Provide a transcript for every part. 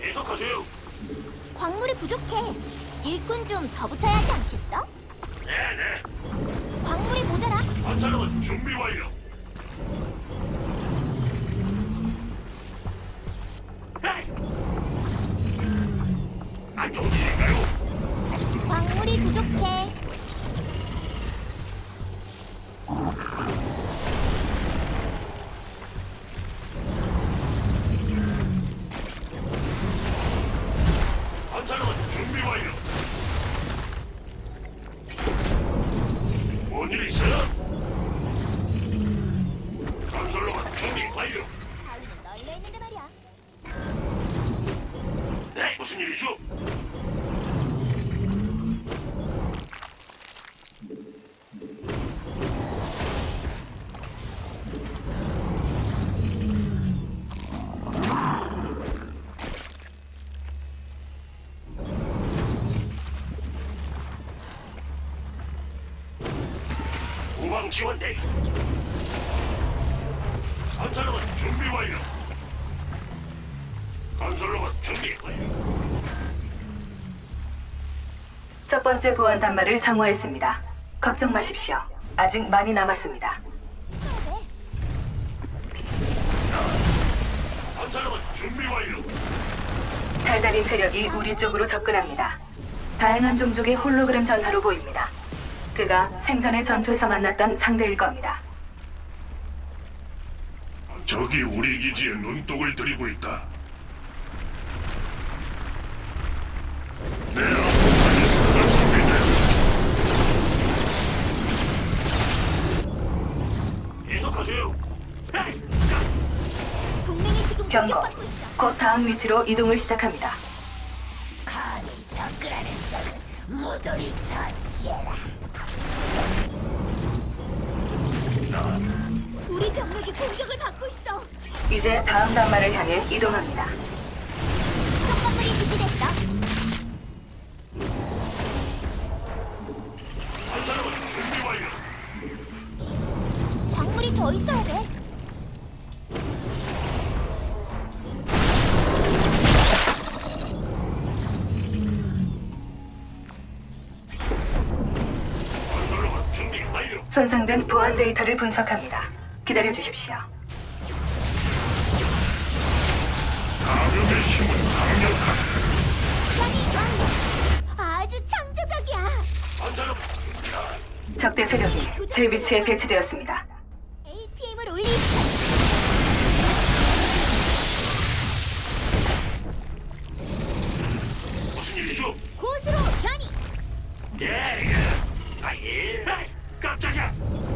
계속하세요. 광물이 부족해. 일꾼 좀 더 붙여야 하지 않겠어? 네네. 광물이 모자라. 건설로봇 준비 완료. 안 좋은 일인가요? 광물이 부족해. 우방 지원 대기. 건설로봇 준비 완료. 건설로봇 준비 완료. 첫 번째 보안 단말을 정화했습니다. 걱정 마십시오. 아직 많이 남았습니다. 그래. 건설로봇 준비 완료. 달달인 세력이 우리 쪽으로 접근합니다. 다양한 종족의 홀로그램 전사로 보입니다. 그가 생전의 전투에서 만났던 상대일 겁니다. 적이 우리 기지에 눈독을 들이고 있다. 내 앞에 준비되었다. 계속하세요. 헤이! 동맹이 지금 경고. 공격받고 있어. 곧 다음 위치로 이동을 시작합니다. 감히 접근하는 적은 모조리 처치해라 우리 병력이 공격을 받고 있어. 이제 다음 단말을 향해 이동합니다. 건설로봇 준비 완료. 광물이 더 있어야 돼. 건설로봇 준비 완료. 손상된 보안 데이터를 분석합니다. 기다려 주십시오. 감염의 힘은 강력하다. 아니, 아주 창조적이야. 적대 세력이 제 위치에 배치되었습니다. APM을 올리. 무슨 일이죠? 고수로 변이. 예, 예. 아, 예. 깜짝이야.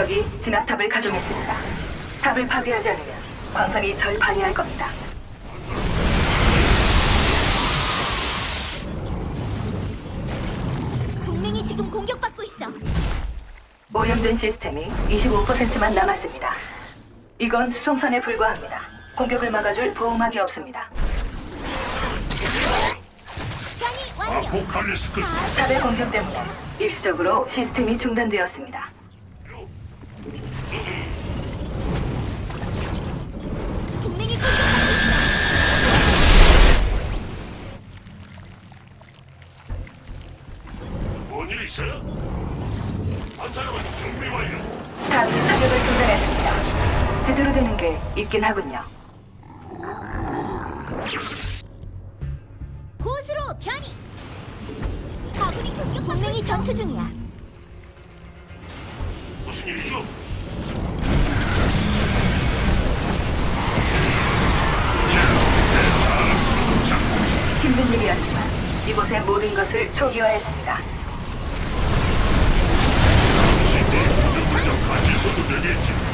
적이 진압탑을 가동했습니다. 탑을 파괴하지 않으면 광선이 절 방해할 겁니다. 동맹이 지금 공격받고 있어. 오염된 시스템이 25%만 남았습니다. 이건 수송선에 불과합니다. 공격을 막아줄 보호막이 없습니다. 아포칼리스크 탑의 공격 때문에 일시적으로 시스템이 중단되었습니다. 게 있긴 하군요. 곳으로 변이. 아군이 공격 동맹이 전투 중이야. 무슨 일이죠? 힘든 일이었지만 이곳의 모든 것을 초기화했습니다. 같이 있어도 되겠지.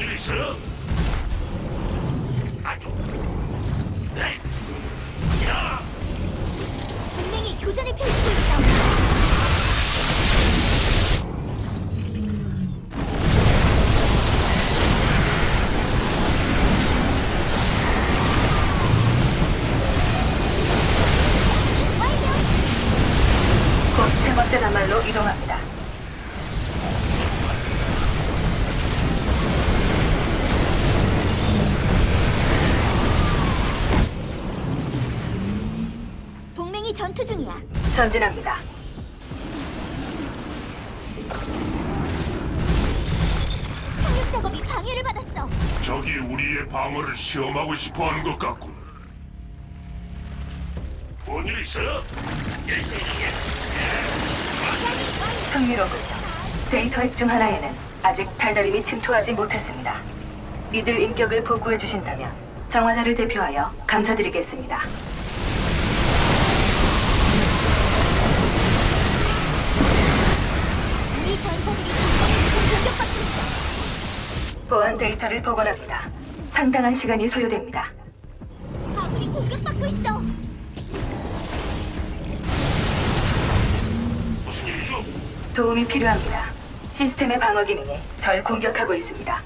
뭔일 동맹이 전투 중이야. 전진합니다. 착륙 작업이 방해를 받았어. 적이 우리의 방어를 시험하고 싶어하는 것 같군. 뭔일 있어요? 흥미로군요. 데이터 핵중 하나에는 아직 달달임이 침투하지 못했습니다. 이들 인격을 복구해 주신다면 정화자를 대표하여 감사드리겠습니다. 보안 데이터를 복원합니다. 상당한 시간이 소요됩니다. 아군이 공격받고 있어. 무슨 일이죠? 도움이 필요합니다. 시스템의 방어 기능이 절 공격하고 있습니다.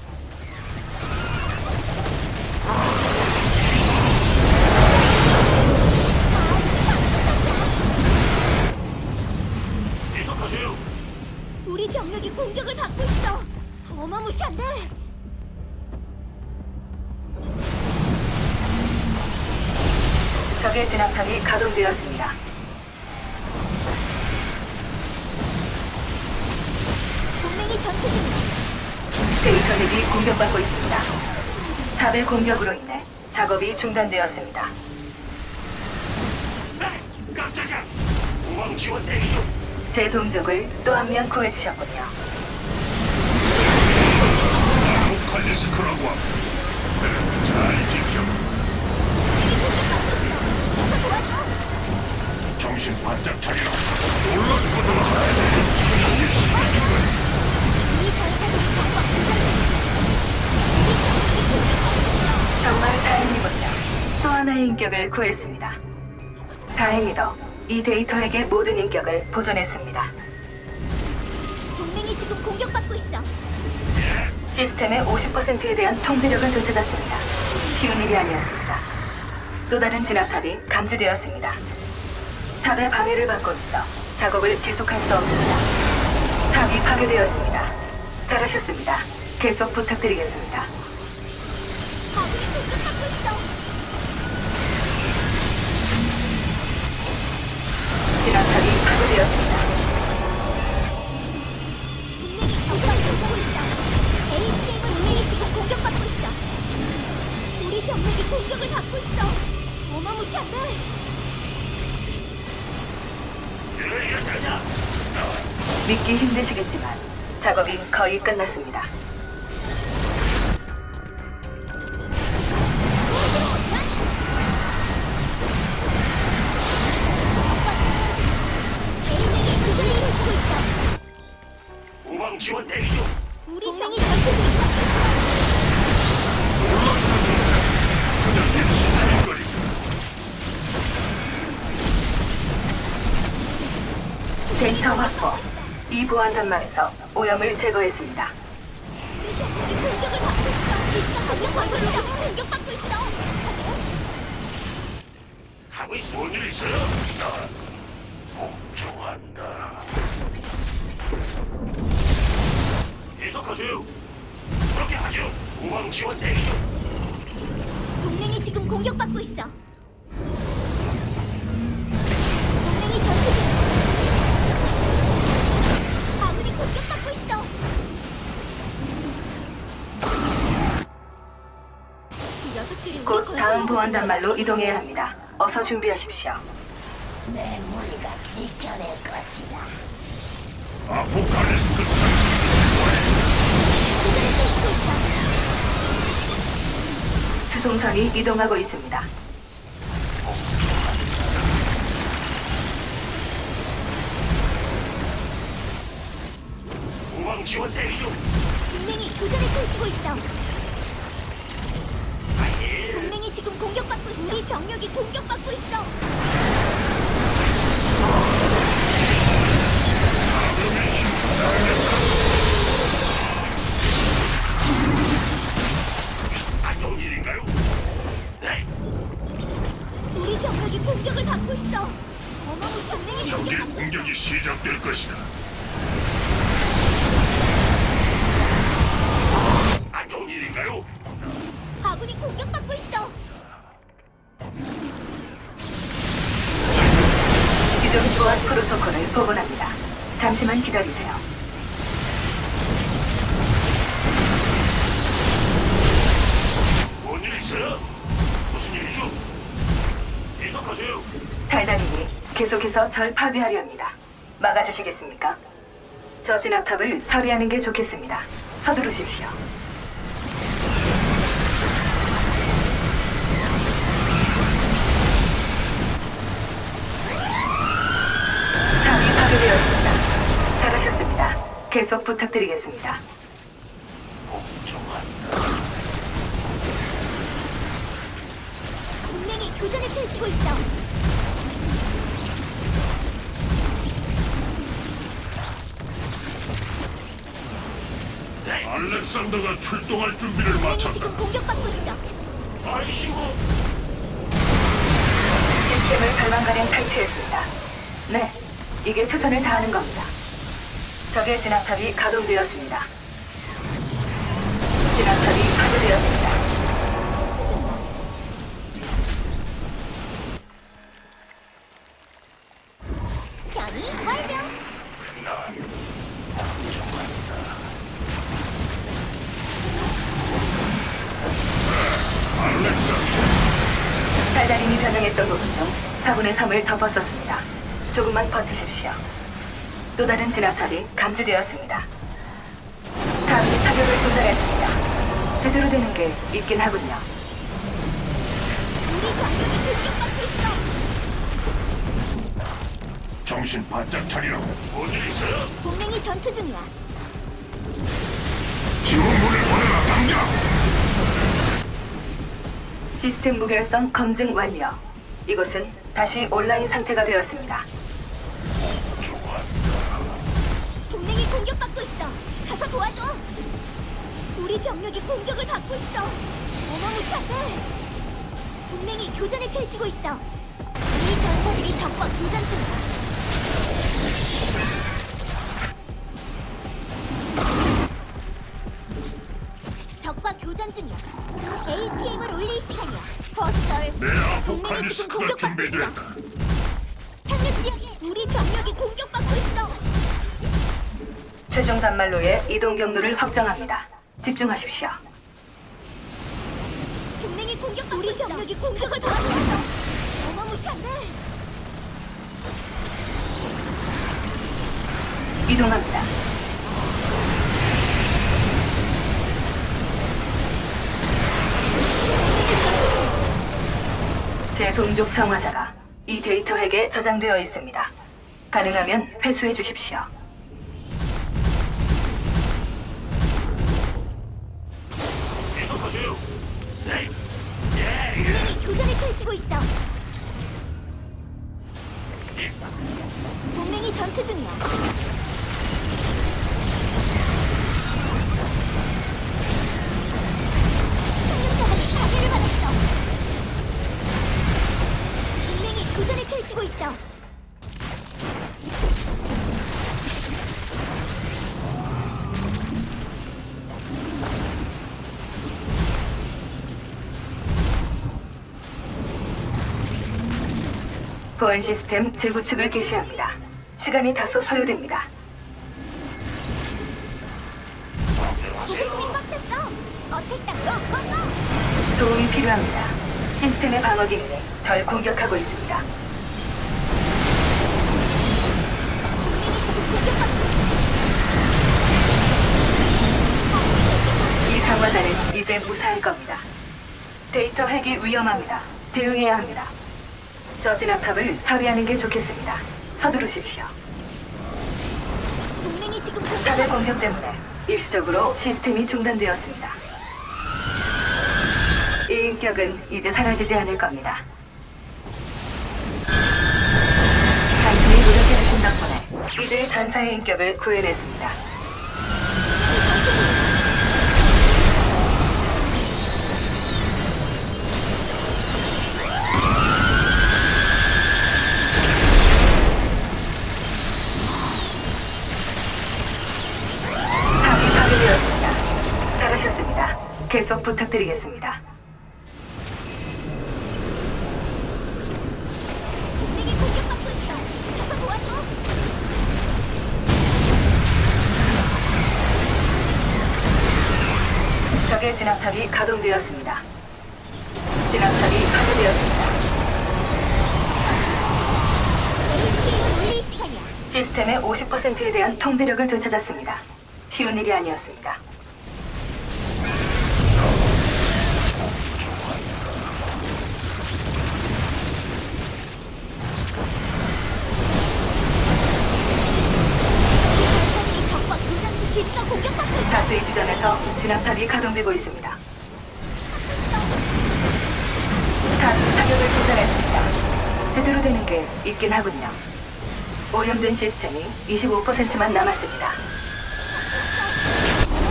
계속하세요. 우리 병력이 공격을 받고 있어. 어마무시한데. 적의 진압탑이 가동되었습니다. 동맹이 전투 중이야. 데이터 핵이 공격받고 있습니다. 탑의 공격으로 인해 작업이 중단되었습니다. 네, 깜짝이야. 우방 지원 대기 중. 제 동족을 또 한 명 구해주셨군요. 아포칼리스크라고 합니다. 네, 잘 지켜. 정신 바짝 차리라. 잘해. 전사들이 적과 공격해. 정말 다행이군요. 또 하나의 인격을 구했습니다. 다행히도 이 데이터에게 모든 인격을 보존했습니다. 동맹이 지금 공격받고 있어. 시스템의 50%에 대한 통제력을 되찾았습니다. 쉬운 일이 아니었습니다. 또 다른 진압탑이 감지되었습니다. 탑의 방해를 받고 있어 작업을 계속할 수 없습니다. 탑이 파괴되었습니다. 잘하셨습니다. 계속 부탁드리겠습니다. 진압탑이 파괴되었습니다. 공격을 받고 있어. 어마무시한데. 믿기 힘드시겠지만 작업이 거의 끝났습니다. 이 보안 단말에서 오염을 제거했습니다. 우리 병력이 공격을 받고 있어. 기지가 공격받고 있어. 공격받고 있어. 하고 있어. 뭔일 있어요? 나 복종한다. 계속하세요. 그렇게 하죠. 우방 지원 대기 중. 동맹이 지금 공격받고 있어. 곧 건설을 다음 보안 단말로 이동해야 합니다. 어서 준비하십시오. 내 무리가 지켜낼 것이다. 아포칼리스크 있어. 수송선이 이동하고 있습니다. 우방 지원 대기 중. 동맹이 교전을 펼치고 있어. 동맹이 공격받고 있어. 우리 병력이 공격받고 있어. 안 좋은 일인가요? 네. 우리 병력이 공격을 받고 있어. 동맹이 적의 공격받고 있어. 공격이 시작될 것이다. 안 좋은 일인가요? 아군이 공격받고 있어. 프로토콜을 복원합니다. 잠시만 기다리세요. 뭔 일 있어요? 무슨 일이죠? 계속하세요. 달달님이 계속해서 절 파괴하려 합니다. 막아주시겠습니까? 저 진압탑을 처리하는 게 좋겠습니다. 서두르십시오. 계속 부탁드리겠습니다. 복종한다. 동맹이 교전을 펼치고 있어. 네. 알렉산더가 출동할 준비를 동맹이 지금 공격받고 있어. 아이시고 시스템을 절반가량 탈취했습니다. 네, 이게 최선을 다하는 겁니다. 적의 진압탑이 가동되었습니다. 진압탑이 파괴되었습니다. 변이 완료. 달달임이 변형했던 부분 중 4분의 3을 덮었었습니다. 조금만 버티십시오. 또 다른 진압탑이 감지되었습니다. 탑이 사격을 중단했습니다. 제대로 되는 게 있긴 하군요. 우리 병력이 공격받고 있어. 정신 바짝 차리라고 뭔일 있어요? 동맹이 전투 중이야. 지원군을 보내라 당장 시스템 무결성 검증 완료. 이곳은 다시 온라인 상태가 되었습니다. 공격받고 있어. 가서 도와줘. 우리 병력이 공격을 받고 있어. 어마무시한데. 동맹이 교전을 펼치고 있어. 이 전사들이 적과 교전 중이야. 적과 교전 중이야. APM을 올릴 시간이야. 버떨. 내 동맹이 지금 아포칼리스크가 공격받고 있어. 준비됐다 착륙 지역에 우리 병력이 공격받고 있어. 최종 단말로의 이동 경로를 확정합니다. 집중하십시오. 동맹이 공격받고 우리 병력이 공격을 받고 있어. 어마무시한데. 이동합니다. 제 동족 청화자가 이 데이터 핵에 저장되어 있습니다. 가능하면 회수해 주십시오. 펼치고 있어. 동맹이 전투 중이야. 보안 시스템 재구축을 개시합니다. 시간이 다소 소요됩니다. 보급품이 꽉 찼어. 어택 땅으로 고고. 도움이 필요합니다. 시스템의 방어 기능이 절 공격하고 있습니다. 동맹이 지금 공격받고 있어. 이 장화자는 이제 무사할 겁니다. 데이터 핵이 위험합니다. 대응해야 합니다. 저 진압탑을 처리하는 게 좋겠습니다. 서두르십시오. 동맹이 지금 탑의 공격받고 공격 때문에 일시적으로 시스템이 중단되었습니다. 이 인격은 이제 사라지지 않을 겁니다. 당신이 노력해주신 덕분에 이들의 전사의 인격을 구해냈습니다. 계속 부탁드리겠습니다. 적의 진압탑이 가동되었습니다. 진압탑이 파괴되었습니다. 시스템의 50%에 대한 통제력을 되찾았습니다. 쉬운 일이 아니었습니다. 지점에서 진압탑이 가동되고 있습니다. 탑이 사격을 중단했습니다. 제대로 되는 게 있긴 하군요. 오염된 시스템이 25%만 남았습니다.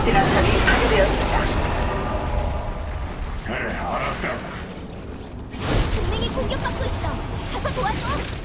진압탑이 파괴되었습니다. 그래, 알았다. 동맹이 공격받고 있어. 가서 도와줘.